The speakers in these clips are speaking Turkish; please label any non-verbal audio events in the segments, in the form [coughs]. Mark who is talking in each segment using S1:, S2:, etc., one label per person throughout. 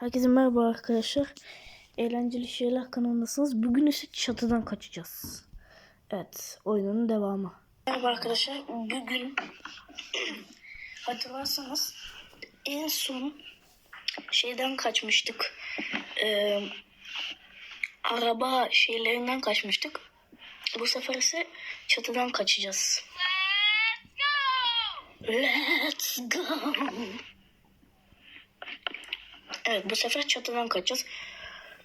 S1: Herkese merhaba arkadaşlar. Eğlenceli şeyler kanalındasınız. Bugün ise çatıdan kaçacağız. Evet, oyunun devamı. Merhaba arkadaşlar. Bugün [clears throat] hatırlarsanız en son şeyden kaçmıştık. Ee, araba şeylerinden kaçmıştık. Bu sefer ise çatıdan kaçacağız. Let's go. Evet bu sefer çatıdan kaçacağız.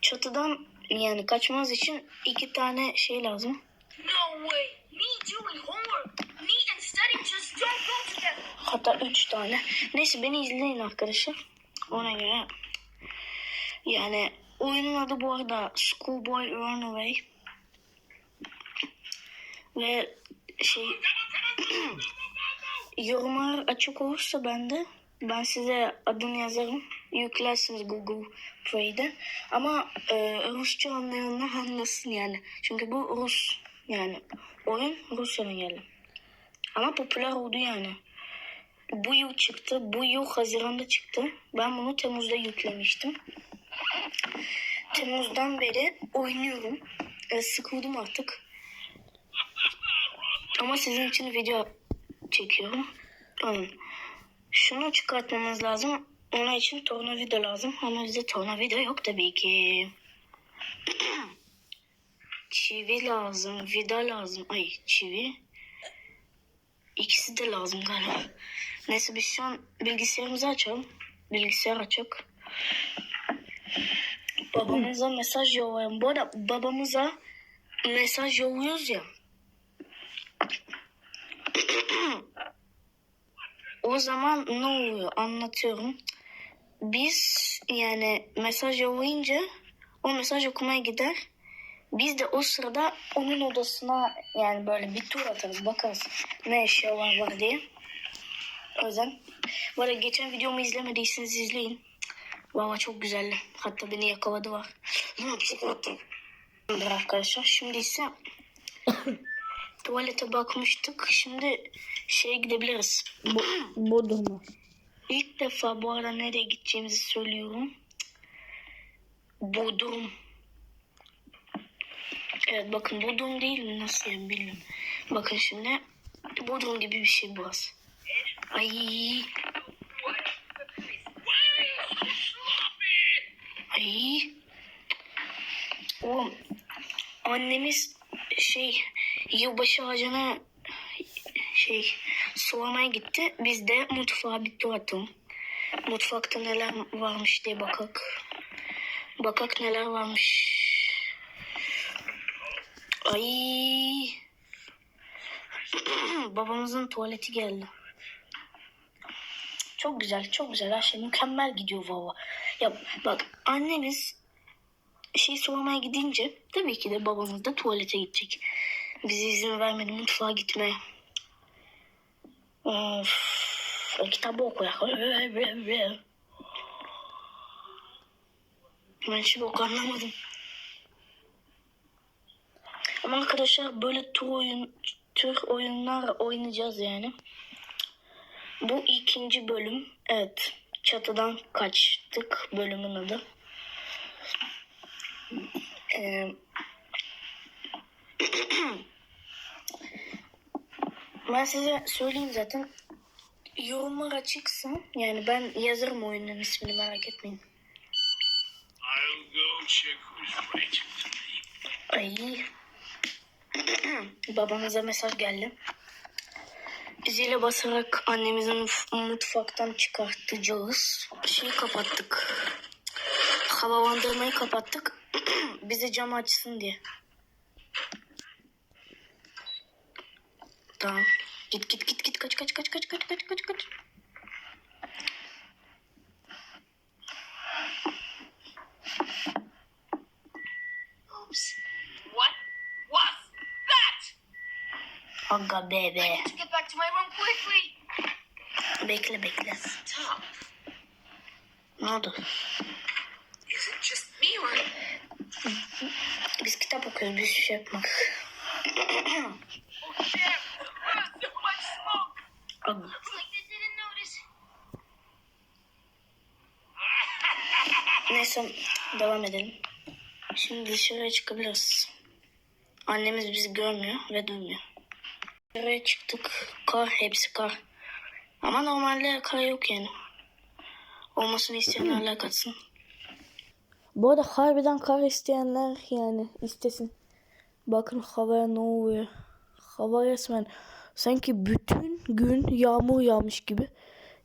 S1: Çatıdan yani kaçmamız için iki tane şey lazım.
S2: No way! Me doing homework, me and studying just don't go together.
S1: Hatta üç tane. Neyse beni izleyin arkadaşlar. Ona göre. Yani oyunun adı bu arada Schoolboy Runaway. Ve şey [clears throat] yorumlar açık olursa ben de ben size adını yazarım. Yüklersiniz Google Play'de. Ama e, Rusça anlayanlar anlasın yani. Çünkü bu Rus yani oyun Rusya'dan geldi. Ama popüler oldu yani. Bu yıl çıktı. Bu yıl Haziran'da çıktı. Ben bunu Temmuz'da yüklemiştim. Temmuz'dan beri oynuyorum. E, sıkıldım artık. Ama sizin için video çekiyorum. Şunu çıkartmamız lazım. Onun için tornavida lazım. Ama bizde tornavida yok tabii ki. [clears throat] çivi lazım. Vida lazım. Ay çivi. İkisi de lazım galiba. Neyse biz şu an bilgisayarımızı açalım. Bilgisayar açık. Babamıza mesaj yollayalım. Bu arada babamıza mesaj yolluyoruz ya. [clears throat] o zaman ne oluyor anlatıyorum. Biz yani mesaj yollayınca o mesaj okumaya gider. Biz de o sırada onun odasına yani böyle bir tur atarız bakarız ne eşyalar var diye. O yüzden arada geçen videomu izlemediyseniz izleyin. Valla çok güzeldi. Hatta beni yakaladı var. Arkadaşlar şimdi ise [coughs] tuvalete bakmıştık. Şimdi şeye gidebiliriz.
S3: Bodrum'a.
S1: İlk defa bu arada nereye gideceğimizi söylüyorum. Bodrum. Evet bakın Bodrum değil nasıl yani bilmiyorum. Bakın şimdi Bodrum gibi bir şey burası. Ay. Ay. Oğlum annemiz şey yılbaşı ağacına şey sulamaya gitti. Biz de mutfağa bir atalım. Mutfakta neler varmış diye bakak. Bakak neler varmış. Ay. [clears throat] Babamızın tuvaleti geldi. Çok güzel, çok güzel. Her şey mükemmel gidiyor valla. Ya bak annemiz şey sulamaya gidince tabii ki de babamız da tuvalete gidecek. Bize izin vermedi mutfağa gitmeye. Of. Kitabı okuyak. Ben hiç bok anlamadım. Ama arkadaşlar böyle tür oyun tür oyunlar oynayacağız yani. Bu ikinci bölüm. Evet. Çatıdan kaçtık bölümün adı. Ee, ben size söyleyeyim zaten. Yorumlar açıksa yani ben yazarım oyunun ismini merak etmeyin.
S4: I'll go check who's writing.
S1: Ay. [clears throat] Babamıza mesaj geldi. Zile basarak annemizin mutfaktan çıkartacağız. Şeyi kapattık. Havalandırmayı kapattık. [clears throat] Bize cam açsın diye. Tamam. Git git git git kaç kaç kaç kaç kaç kaç kaç kaç.
S2: Oops. What was that?
S1: Aga bebe.
S2: Get back to my room quickly.
S1: Bekle bekle.
S2: Stop.
S1: Ne oldu?
S2: Is it just me or?
S1: Biz kitap okuyoruz. Biz şey yapmak. [clears throat] Neyse devam edelim. Şimdi dışarıya çıkabiliriz. Annemiz bizi görmüyor ve duymuyor. Dışarıya çıktık. Kar hepsi kar. Ama normalde kar yok yani. Olmasını isteyenlerle [clears throat] katsın.
S3: Bu arada harbiden kar isteyenler yani istesin. Bakın havaya ne oluyor. Hava resmen sanki bütün gün yağmur yağmış gibi.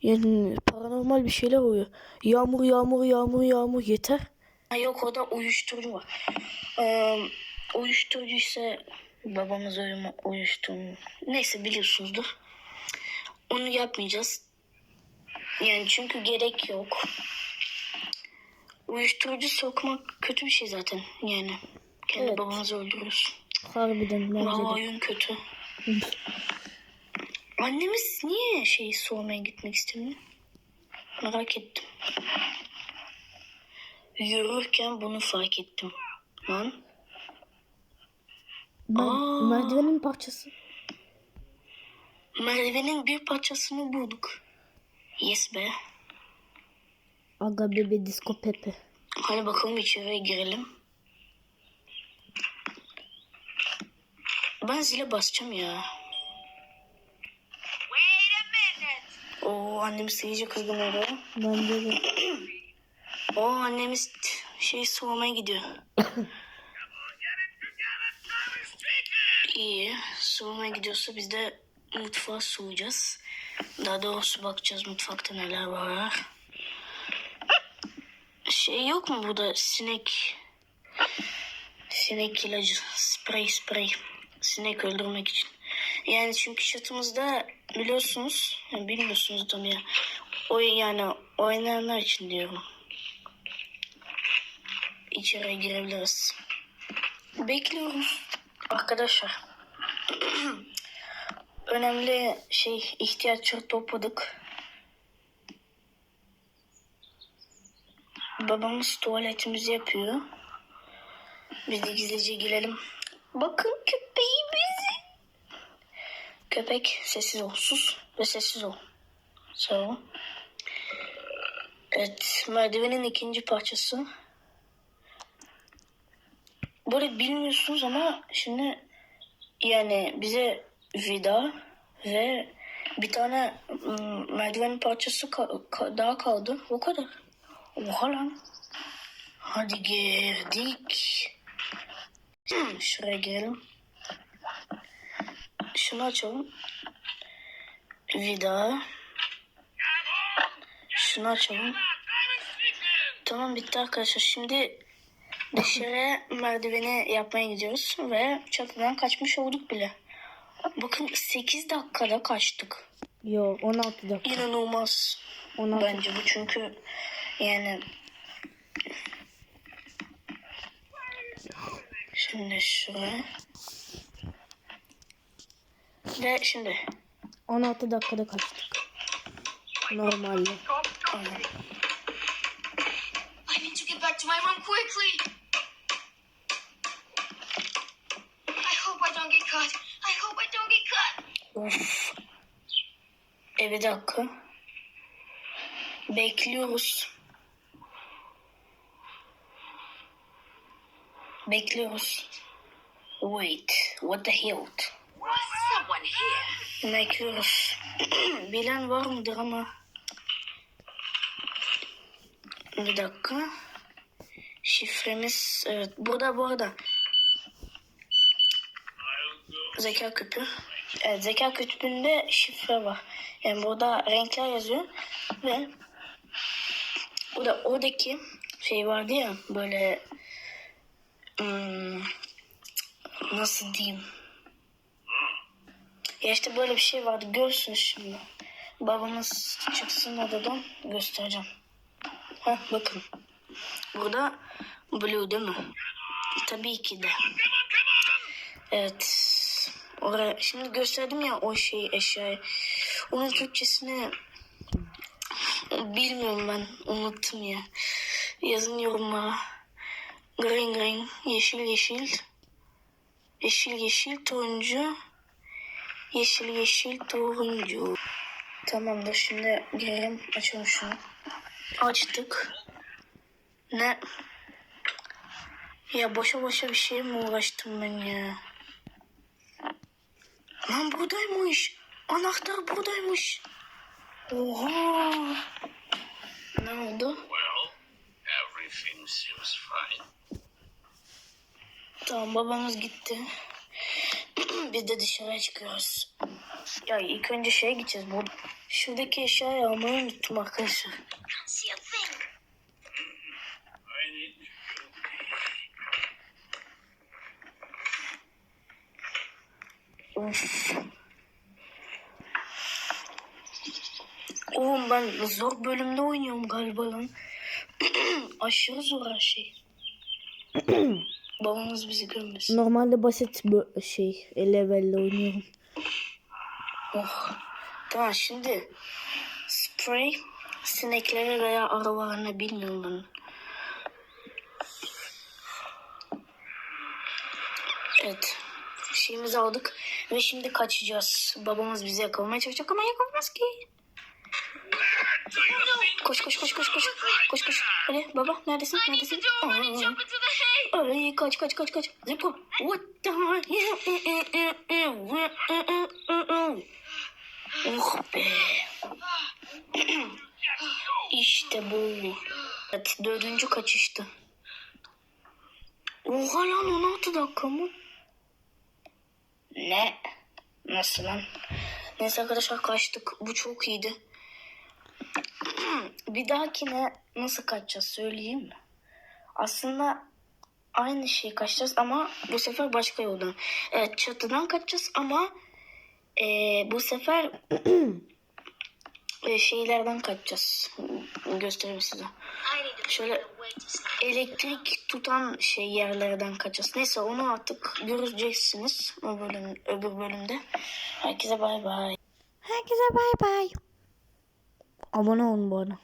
S3: Yani paranormal bir şeyler oluyor. Yağmur yağmur yağmur yağmur yeter.
S1: Ha, yok orada uyuşturucu var. Ee, uyuşturucu ise babamız ölümü uyuşturucu. Neyse biliyorsunuzdur. Onu yapmayacağız. Yani çünkü gerek yok. Uyuşturucu sokmak kötü bir şey zaten yani. Kendi
S3: Evet.
S1: babamızı öldürüyorsun.
S3: Harbiden bence
S1: Valla oyun kötü. Annemiz niye şey sormaya gitmek istemiyor? Merak ettim. Yürürken bunu fark ettim. Lan. Aa.
S3: merdivenin parçası.
S1: Merve'nin bir parçasını bulduk. Yes be.
S3: Aga bebe disco pepe.
S1: Hadi bakalım içeriye girelim. Ben zile basacağım ya. Oo annemiz iyice kızgın oldu.
S3: Bence de.
S1: Oo annemiz şey soğumaya gidiyor. İyi. Soğumaya gidiyorsa biz de mutfağa soğuyacağız. Daha doğrusu bakacağız mutfakta neler var. Şey yok mu burada sinek sinek ilacı sprey sprey sinek öldürmek için. Yani çünkü çatımızda biliyorsunuz bilmiyorsunuz tabii ya. O yani oynayanlar için diyorum. İçeriye girebiliriz. Bekliyorum. Arkadaşlar. [clears throat] Önemli şey ihtiyaçları topladık. Babamız tuvaletimizi yapıyor. Biz de gizlice girelim. Bakın köpeğimiz. Köpek sessiz ol. Sus ve sessiz ol. Ol. Evet, merdivenin ikinci parçası. Böyle bilmiyorsunuz ama şimdi yani bize vida ve bir tane ım, merdivenin parçası ka- ka- daha kaldı. O kadar. Oha lan. Hadi girdik. [clears throat] Şuraya girelim. Şunu açalım. Vida. Şunu açalım. Tamam bitti arkadaşlar. Şimdi dışarı merdiveni yapmaya gidiyoruz ve çatıdan kaçmış olduk bile. Bakın 8 dakikada kaçtık.
S3: Yo 16 dakika.
S1: İnanılmaz.
S3: 16
S1: Bence bu çünkü yani Şimdi şuraya. Ve şimdi
S3: 16 dakikada kaçtık. Normalde.
S1: Aynen.
S2: I need to get back to my room quickly. I hope I don't get caught. I hope I don't get caught.
S1: Of. E bir dakika. Bekliyoruz. Bekliyoruz. Wait, what the hell?
S2: Here?
S1: Bekliyoruz. [clears throat] Bilen var mıdır ama. Bir dakika. Şifremiz evet burada bu arada. Zeka küpü. Evet, zeka kütüğünde şifre var. Yani burada renkler yazıyor ve burada oradaki şey vardı ya böyle hmm, nasıl diyeyim işte böyle bir şey vardı görürsünüz şimdi. Babamız çıksın odadan göstereceğim. Heh, bakın. Burada blue değil mi? Tabii ki de. Evet. Oraya şimdi gösterdim ya o şeyi eşyayı. Onun Türkçesini bilmiyorum ben. Unuttum ya. Yazın yorumlara. Green green. Yeşil yeşil. Yeşil yeşil turuncu. Yeşil yeşil turuncu. Tamamdır şimdi girelim açalım şunu. Açtık. Ne? Ya boşa boşa bir şey mi uğraştım ben ya? Lan buradaymış. Anahtar buradaymış. Oha. Ne oldu?
S4: Well, everything seems fine.
S1: Tamam babamız gitti. [clears throat] Biz de dışarıya çıkıyoruz. Ya ilk önce şeye gideceğiz. Bu şuradaki eşyayı almayı unuttum arkadaşlar. Of. Oğlum ben zor bölümde oynuyorum galiba lan. [clears throat] Aşırı zor her şey. [clears throat] Babamız bizi görmesin.
S3: Normalde basit bir şey. Levelle oynuyorum.
S1: Oh. Tamam şimdi sprey sinekleri veya arılarını bilmiyorum ben. Evet. Şeyimizi aldık ve şimdi kaçacağız. Babamız bizi yakalamaya çalışacak ama yakalamaz ki. Koş koş koş koş koş. Koş koş. Hadi baba neredesin? Neredesin? Aa. Ay kaç kaç kaç kaç. Zippo. What the Oh be. İşte bu. Evet dördüncü kaçıştı. Oha lan 16 dakika mı? Ne? Nasıl lan? Neyse arkadaşlar kaçtık. Bu çok iyiydi. [clears throat] Bir dahakine nasıl kaçacağız söyleyeyim mi? Aslında aynı şeyi kaçacağız ama bu sefer başka yoldan. Evet çatıdan kaçacağız ama eee, bu sefer eee, [clears throat] şeylerden kaçacağız. Göstereyim size. Şöyle elektrik tutan şey yerlerden kaçacağız. Neyse onu artık göreceksiniz o bölüm, öbür bölümde. Herkese bay bay.
S3: Herkese bay bay. Abone olun bu arada.